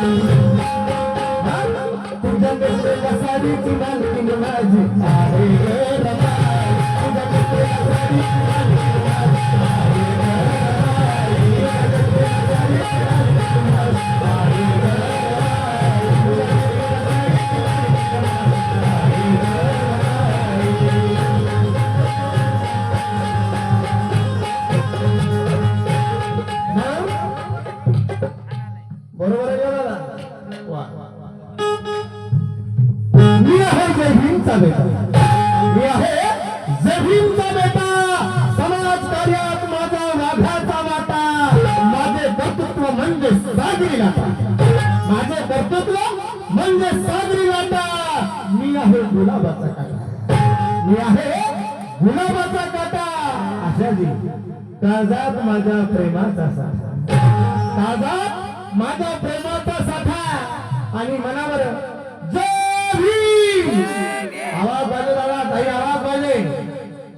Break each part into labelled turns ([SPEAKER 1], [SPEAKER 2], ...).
[SPEAKER 1] Thank you. जय बेटा. मी आहे जय बेटा. समाज कार्यात माझा वाघाचा वाटा. माझे कर्तृत्व म्हणजे सागरी लाटा. माझे कर्तृत्व म्हणजे सागरी लाटा. मी आहे गुलाबाचा काटा. मी आहे गुलाबाचा काटा. आशाजी ताजात माझ्या प्रेमाचा साठा. ताजात माझ्या प्रेमाचा साठा. आणि मनावर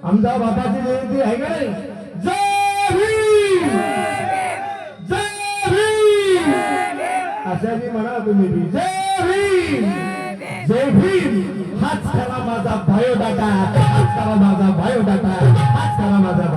[SPEAKER 1] आमच्या बापाची जयंती आहे का नाही? जय भीम! जय भीम! अशा मी म्हणा तुम्ही बी. जय भीम! जय भीम! हाच खरा माझा बायोडाटा हाच खरा माझा बायोडाटा हाच खरा माझा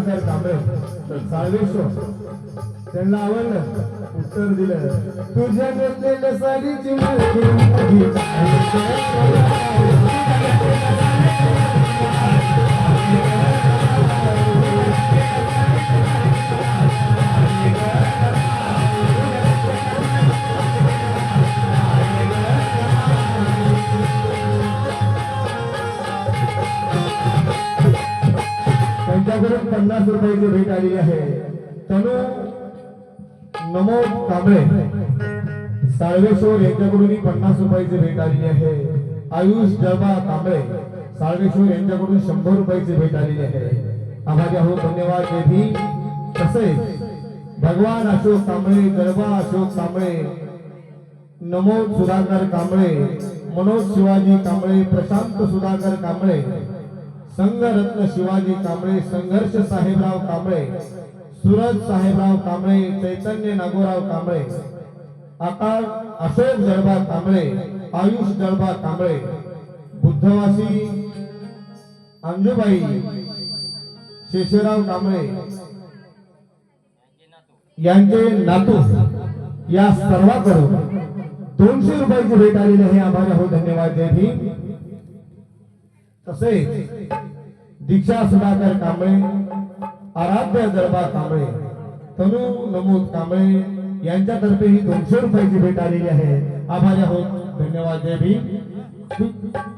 [SPEAKER 1] करुणाबाई तांबे कांबळे साळवेश्वर त्यांना आवडलं उत्तर दिलं. तुझ्या घेतलेल्या साडीची मालकी. माझी पन्नास रुपयाची भेट आलेली आहे. तनु नमो कांबळे. साळवेश्वर यांच्याकडून पन्नास रुपयाची भेट आलेली आहे. आयुष जळबा कांबळे साळवेश्वर यांच्याकडून शंभर रुपयाची भेट आलेली आहे. आभारी आहोत धन्यवाद देवी तसेच भगवान अशोक कांबळे जळबा अशोक कांबळे नमोद सुधाकर कांबळे मनोज शिवाजी कांबळे प्रशांत सुधाकर कांबळे संघरत्न शिवाजी कांबळे संघर्ष साहेबराव कांबळे सुरज साहेबराव कांबळे चैतन्य नागोराव कांबळे आकाश अशोक जळबा कांबळे आयुष जळबा कांबळे बुद्धवासी अंजुबाई शेषराव कांबळे यांचे नातू या सर्वांकडून दोनशे रुपयाची भेट आलेली आहे. आभार हो धन्यवाद. जय भीम. तसेच दीक्षा सुधाकर कांबळे आराध्य दरबा कांबळे तनु नमोद कांबळे यांच्यातर्फे ही दोनशे रुपयाची भेट आलेली आहे. आभारी आहोत. धन्यवाद. जय भीम.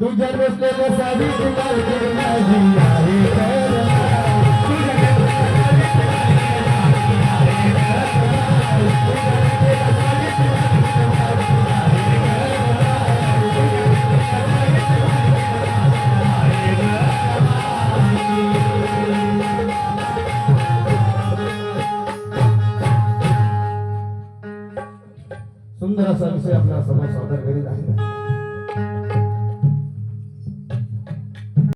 [SPEAKER 1] तुझ्या नसलेल्या सावित्री सुंदर असा विषय आपल्या समोर सादर करीत आहे